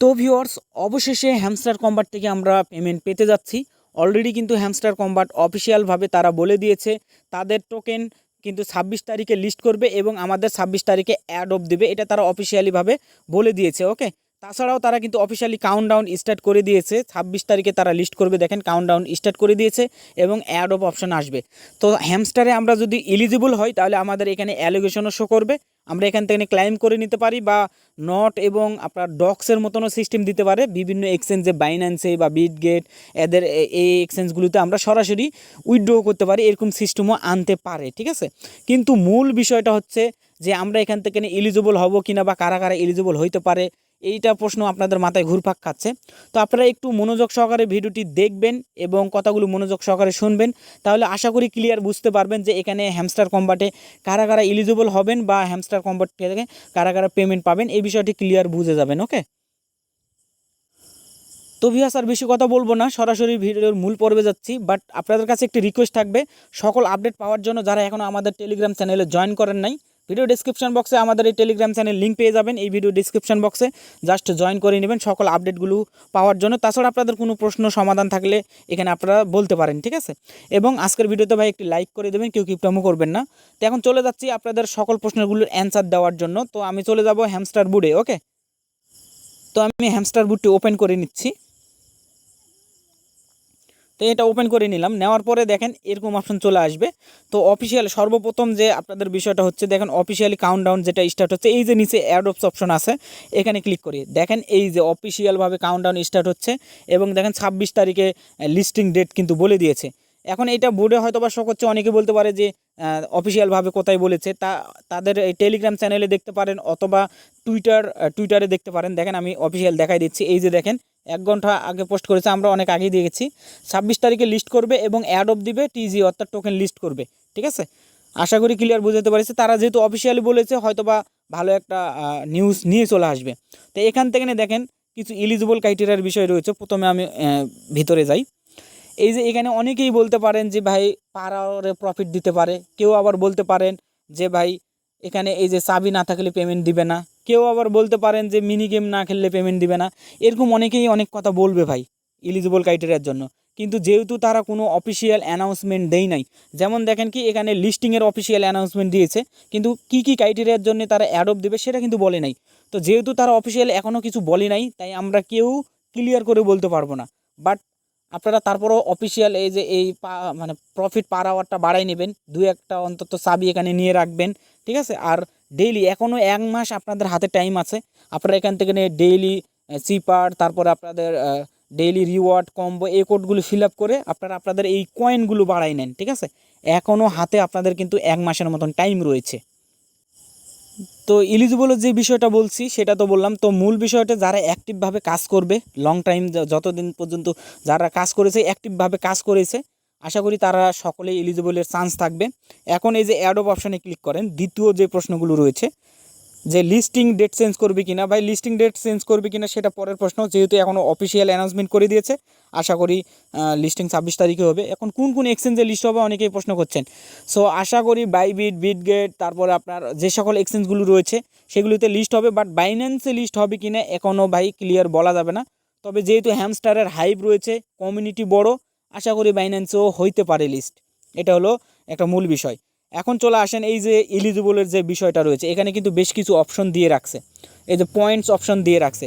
তো ভিউয়ার্স অবশেষে hamster combat থেকে আমরা পেমেন্ট পেতে যাচ্ছি। অলরেডি কিন্তু হ্যামস্টার কম্বাট অফিসিয়ালভাবে তারা বলে দিয়েছে, তাদের টোকেন কিন্তু ছাব্বিশ তারিখে লিস্ট করবে এবং আমাদের ছাব্বিশ তারিখে অ্যাড অফ দেবে, এটা তারা অফিসিয়ালিভাবে বলে দিয়েছে ওকে তাছাড়াও তারা কিন্তু অফিসিয়ালি কাউন্টডাউন স্টার্ট করে দিয়েছে, ছাব্বিশ তারিখে তারা লিস্ট করবে, দেখেন কাউন্টডাউন স্টার্ট করে দিয়েছে এবং অ্যাড অফ অপশন আসবে। তো হ্যামস্টারে আমরা যদি এলিজিবল হই, তাহলে আমাদের এখানে অ্যালিগেশনও শো করবে আমরা এখান থেকে ক্লাইম করে নিতে পারি বা নট এবং আপনার ডক্সের মতনও সিস্টেম দিতে পারে। বিভিন্ন এক্সচেঞ্জে বাইন্যান্সে বা বিটগেট এদের এই এক্সচেঞ্জগুলোতে আমরা সরাসরি উইথড্র করতে পারি, এরকম সিস্টেমও আনতে পারে, ঠিক আছে? কিন্তু মূল বিষয়টা হচ্ছে যে আমরা এখান থেকে এলিজিবল হব কিনা বা কারা কারা এলিজিবল হইতে পারে এইটা প্রশ্ন আপনাদের মাথায় ঘুরপাক খাচ্ছে। তো আপনারা একটু মনোযোগ সহকারে ভিডিওটি দেখবেন এবং কথাগুলো মনোযোগ সহকারে শুনবেন। তাহলে আশা করি ক্লিয়ার বুঝতে পারবেন যে এখানে হ্যামস্টার কম্বাটে কারা কারা এলিজিবল হবেন বা হ্যামস্টার কম্বাট থেকে কারা কারা পেমেন্ট পাবেন, এই বিষয়টি ক্লিয়ার বুঝে যাবেন ওকে তো ভিয়াস আর বেশি কথা বলব না, সরাসরি ভিডিওর মূল পর্বে যাচ্ছি বাট আপনাদের কাছে একটি রিকোয়েস্ট থাকবে। সকল আপডেট পাওয়ার জন্য যারা এখনও আমাদের টেলিগ্রাম চ্যানেলে জয়েন করেন নাই ভিডিও ডিসক্রিপশন বক্সে আমাদের এই টেলিগ্রাম চ্যানেল লিঙ্ক পেয়ে যাবেন। এই ভিডিও ডিসক্রিপশন বক্সে জাস্ট জয়েন করে নেবেন, সকল আপডেটগুলো পাওয়ার জন্য। তাছাড়া আপনাদের কোনো প্রশ্ন, সমাধান থাকলে এখানে আপনারা বলতে পারেন, ঠিক আছে? এবং আজকের ভিডিওতে ভাই একটি লাইক করে দেবেন, কেউ কিপটামো করবেন না। তো এখন চলে যাচ্ছি আপনাদের সকল প্রশ্নগুলোর অ্যান্সার দেওয়ার জন্য। তো আমি চলে যাব হ্যামস্টার বুডে ওকে তো আমি হ্যামস্টার বুটটি ওপেন করে নিচ্ছি। তো এটা ওপেন করে নিলাম। নেওয়ার পরে দেখেন এরকম অপশন চলে আসবে। তো অফিসিয়াল সর্বপ্রথম যে আপনাদের বিষয়টা হচ্ছে, দেখেন অফিসিয়ালি কাউন্টডাউন যেটা স্টার্ট হচ্ছে, এই যে নিচে অ্যাডপস অপশন আছে, এখানে ক্লিক করি। দেখেন এই যে অফিসিয়ালভাবে কাউন্টডাউন স্টার্ট হচ্ছে এবং দেখেন ছাব্বিশ তারিখে লিস্টিং ডেট কিন্তু বলে দিয়েছে। এখন এটা বোর্ডে হয়তো বা শো করছে অনেকে বলতে পারে যে অফিসিয়ালভাবে কোথায় বলেছে। তা, তাদের এই টেলিগ্রাম চ্যানেলে দেখতে পারেন অথবা টুইটার টুইটারে দেখতে পারেন। দেখেন আমি অফিসিয়াল দেখাই দিচ্ছি। এই যে দেখেন এক ঘণ্টা আগে পোস্ট করেছে, আমরা অনেক আগেই দিয়ে গেছি ছাব্বিশ তারিখে লিস্ট করবে এবং অ্যাড অফ দিবে টিজি অর্থাৎ টোকেন লিস্ট করবে, ঠিক আছে? আশা করি ক্লিয়ার বুঝাতে পারছি। তারা যেহেতু অফিসিয়ালি বলেছে হয়তো বা ভালো একটা নিউজ নিয়ে চলে আসবে। তো এখান থেকে দেখেন, কিছু ইলিজিবল ক্রাইটেরিয়ার বিষয় রয়েছে। প্রথমে আমি ভিতরে যাই। এই যে এখানে অনেকেই বলতে পারেন যে, ভাই পার প্রফিট দিতে পারে। কেউ আবার বলতে পারেন যে, ভাই, এখানে এই যে চাবি না থাকলে পেমেন্ট দিবে না। কেউ আবার বলতে পারেন যে মিনি গেম না খেললে পেমেন্ট দিবে না। এরকম অনেকেই অনেক কথা বলবে ভাই ইলিজিবল ক্রাইটেরিয়ার জন্য। কিন্তু যেহেতু তারা কোনো অফিসিয়াল অ্যানাউন্সমেন্ট দেই নাই, যেমন দেখেন কি, এখানে লিস্টিংয়ের অফিসিয়াল অ্যানাউন্সমেন্ট দিয়েছে, কিন্তু কি কি ক্রাইটেরিয়ার জন্য তারা অ্যাডপ দেবে সেটা কিন্তু বলে নাই। তো যেহেতু তারা অফিসিয়াল এখনও কিছু বলে নাই, তাই আমরা কেউ ক্লিয়ার করে বলতে পারব না। বাট আপনারা তারপরও অফিসিয়াল এই যে এই মানে প্রফিট পার আওয়ারটা বাড়াই নেবেন, দু একটা অন্তত চাবি এখানে নিয়ে রাখবেন ঠিক আছে? আর ডেইলি এখনও এক মাস আপনাদের হাতে টাইম আছে। আপনারা এখান থেকে নিয়ে ডেইলি চিপার তারপরে আপনাদের ডেইলি রিওয়ার্ড কম্বো এই কোডগুলো ফিল আপ করে আপনারা আপনাদের এই কয়েনগুলো বাড়াই নেন, ঠিক আছে? এখনও হাতে আপনাদের কিন্তু এক মাসের মতন টাইম রয়েছে। তো ইলিজিবলের যে বিষয়টা বলছি, সেটা তো বললাম। তো মূল বিষয়টা যারা অ্যাক্টিভভাবে কাজ করবে লং টাইম যতদিন পর্যন্ত যারা কাজ করেছে অ্যাক্টিভভাবে কাজ করেছে আশা করি তারা সকলেই এলিজিবলের চান্স থাকবে। এখন এই যে অ্যাড অফ অপশানে ক্লিক করেন, দ্বিতীয় যে প্রশ্নগুলো রয়েছে, যে লিস্টিং ডেট চেঞ্জ করবে কিনা, ভাই লিস্টিং ডেট চেঞ্জ করবে কিনা সেটা পরের প্রশ্ন, যেহেতু এখনও অফিসিয়াল অ্যানাউন্সমেন্ট করে দিয়েছে, আশা করি লিস্টিং ছাব্বিশ তারিখে হবে। এখন কোন কোন এক্সচেঞ্জে লিস্ট হবে অনেকেই প্রশ্ন করছেন। সো আশা করি বাইবিট বিটগেট তারপরে আপনার যে সকল এক্সচেঞ্জগুলো রয়েছে, সেগুলিতে লিস্ট হবে বাট বাইন্যান্সে লিস্ট হবে কিনা এখনও ভাই ক্লিয়ার বলা যাবে না। তবে যেহেতু হ্যামস্টারের হাইপ রয়েছে কমিউনিটি বড় আশা করি বাইন্যান্সও হইতে পারে লিস্ট এটা হলো একটা মূল বিষয়। এখন চলে আসেন এই যে এলিজিবলের যে বিষয়টা রয়েছে, এখানে কিন্তু বেশ কিছু অপশন দিয়ে রাখছে। এই যে পয়েন্টস অপশন দিয়ে রাখছে।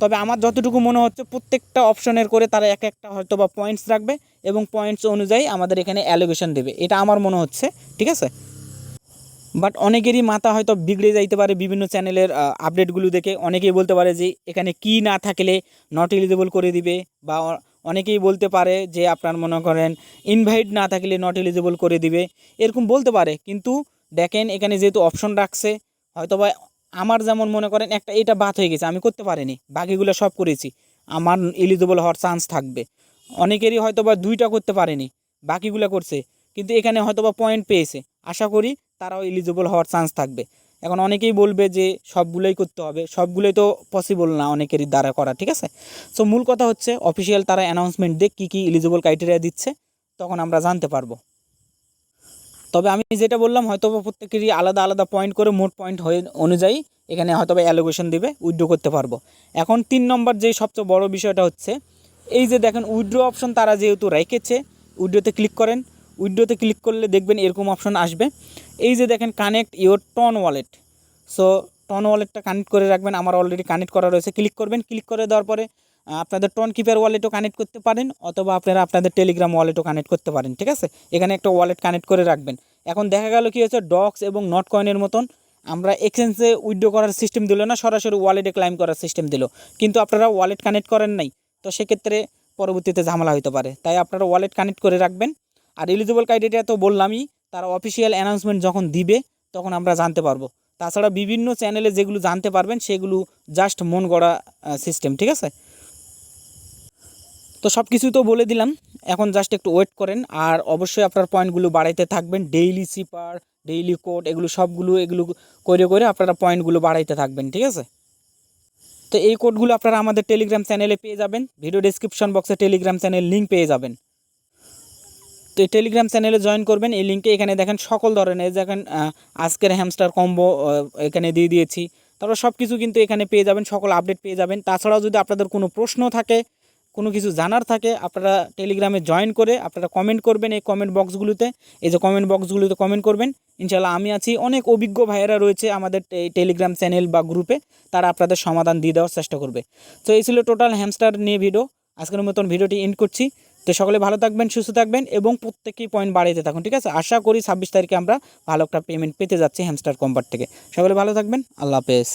তবে আমার যতটুকু মনে হচ্ছে, প্রত্যেকটা অপশনের করে তারা এক একটা হয়তো বা পয়েন্টস রাখবে এবং পয়েন্টস অনুযায়ী আমাদের এখানে অ্যালোকেশন দেবে। এটা আমার মনে হচ্ছে, ঠিক আছে? বাট অনেকেরই মাথা হয়তো বিগড়ে যাইতে পারে বিভিন্ন চ্যানেলের আপডেটগুলো দেখে। অনেকেই বলতে পারে যে এখানে কি না থাকলে নট এলিজিবল করে দিবে বা অনেকেই বলতে পারে যে আপনার মনে করেন ইনভাইট না থাকলে নট এলিজিবল করে দিবে, এরকম বলতে পারে। কিন্তু দেখেন এখানে যেহেতু অপশন রাখছে হয়তো বা আমার যেমন মনে করেন একটা এটা বাদ হয়ে গেছে, আমি করতে পারিনি, বাকিগুলো সব করেছি, আমার এলিজিবল হওয়ার চান্স থাকবে। অনেকেরই হয়তো বা দুইটা করতে পারেনি, বাকিগুলো করছে, কিন্তু এখানে হয়তো বা পয়েন্ট পেয়েছে, আশা করি তারাও এলিজিবল হওয়ার চান্স থাকবে। এখন অনেকেই বলবে যে সবগুলোই করতে হবে, সবগুলোই তো পসিবল না অনেকেরই দ্বারা করা, ঠিক আছে? সো মূল কথা হচ্ছে অফিসিয়াল তারা অ্যানাউন্সমেন্ট দিয়ে কী কী এলিজিবল ক্রাইটেরিয়া দিচ্ছে, তখন আমরা জানতে পারব। তবে আমি যেটা বললাম হয়তো প্রত্যেকেরই আলাদা আলাদা পয়েন্ট করে মোট পয়েন্ট হয়ে, অনুযায়ী এখানে হয়তো বা অ্যালোকেশন দিবে উইথড্র করতে পারব। এখন তিন নম্বর যে সবচেয়ে বড় বিষয়টা হচ্ছে, এই যে দেখেন উইড্রো অপশন তারা যেহেতু রেখেছে উইড্রোতে ক্লিক করেন উইথড্রোতে ক্লিক করলে দেখবেন এরকম অপশন আসবে। এই যে দেখেন connect your TON wallet so TON ওয়ালেটটা কানেক্ট করে রাখবেন। আমার অলরেডি কানেক্ট করা রয়েছে। ক্লিক করবেন। ক্লিক করে দেওয়ার পরে আপনাদের টন কিপার ওয়ালেটও কানেক্ট করতে পারেন, অথবা আপনারা আপনাদের টেলিগ্রাম ওয়ালেটও কানেক্ট করতে পারেন, ঠিক আছে? এখানে একটা ওয়ালেট কানেক্ট করে রাখবেন। এখন দেখা গেল কি হয়েছে? ডক্স এবং নট কয়েনের মতন আমরা এক্সচেঞ্জে উইথড্র করার সিস্টেম দিল না, সরাসরি ওয়ালেটে ক্লাইম করার সিস্টেম দিল। কিন্তু আপনারা ওয়ালেট কানেক্ট করেন নাই। তো সেক্ষেত্রে পরবর্তীতে ঝামেলা হতে পারে। তাই আপনারা ওয়ালেট কানেক্ট করে রাখবেন। আর এলিজিবল ক্রাইটেরিয়া তো বললামই, তারা অফিসিয়াল অ্যানাউন্সমেন্ট যখন দিবে, তখন আমরা জানতে পারব। তাছাড়া বিভিন্ন চ্যানেলে যেগুলো জানতে পারবেন, সেগুলো জাস্ট মন গড়া সিস্টেম ঠিক আছে? তো সব কিছু তো বলে দিলাম, এখন জাস্ট একটু ওয়েট করেন, আর অবশ্যই আপনার পয়েন্টগুলো বাড়াইতে থাকবেন ডেইলি সিপার ডেইলি কোড এগুলো সবগুলো, এগুলো করে করে আপনারা পয়েন্টগুলো বাড়াইতে থাকবেন, ঠিক আছে? তো এই কোডগুলো আপনারা আমাদের টেলিগ্রাম চ্যানেলে পেয়ে যাবেন ভিডিও ডেসক্রিপশন বক্সে টেলিগ্রাম চ্যানেল লিঙ্ক পেয়ে যাবেন। তো টেলিগ্রাম চ্যানেলে জয়েন করবেন। এই লিঙ্কে এখানে দেখেন সকল ধরনের দেখেন আজকের হ্যামস্টার কম্বো এখানে দিয়ে দিয়েছি। তারপর সব কিছু কিন্তু এখানে পেয়ে যাবেন, সকল আপডেট পেয়ে যাবেন। তাছাড়াও যদি আপনাদের কোনো প্রশ্ন থাকে, কোনো কিছু জানার থাকে, আপনারা টেলিগ্রামে জয়েন করে আপনারা কমেন্ট করবেন এই কমেন্ট বক্সগুলোতে এই যে কমেন্ট বক্সগুলোতে কমেন্ট করবেন। ইনশাল্লাহ আমি আছি। অনেক অভিজ্ঞ ভাইয়েরা রয়েছে আমাদের এই টেলিগ্রাম চ্যানেল বা গ্রুপে তারা আপনাদের সমাধান দিয়ে দেওয়ার চেষ্টা করবে। তো এই ছিল টোটাল হ্যামস্টার নিয়ে ভিডিও আজকের মতন ভিডিওটি এন্ড করছি। তো সকলে ভালো থাকবেন, সুস্থ থাকবেন এবং প্রত্যেকেই পয়েন্ট বাড়াইতে থাকুন, ঠিক আছে? আশা করি ছাব্বিশ তারিখে আমরা ভালো একটা পেমেন্ট পেতে যাচ্ছি হ্যামস্টার কোম্পানি থেকে। সকলে ভালো থাকবেন, আল্লাহ হাফেজ।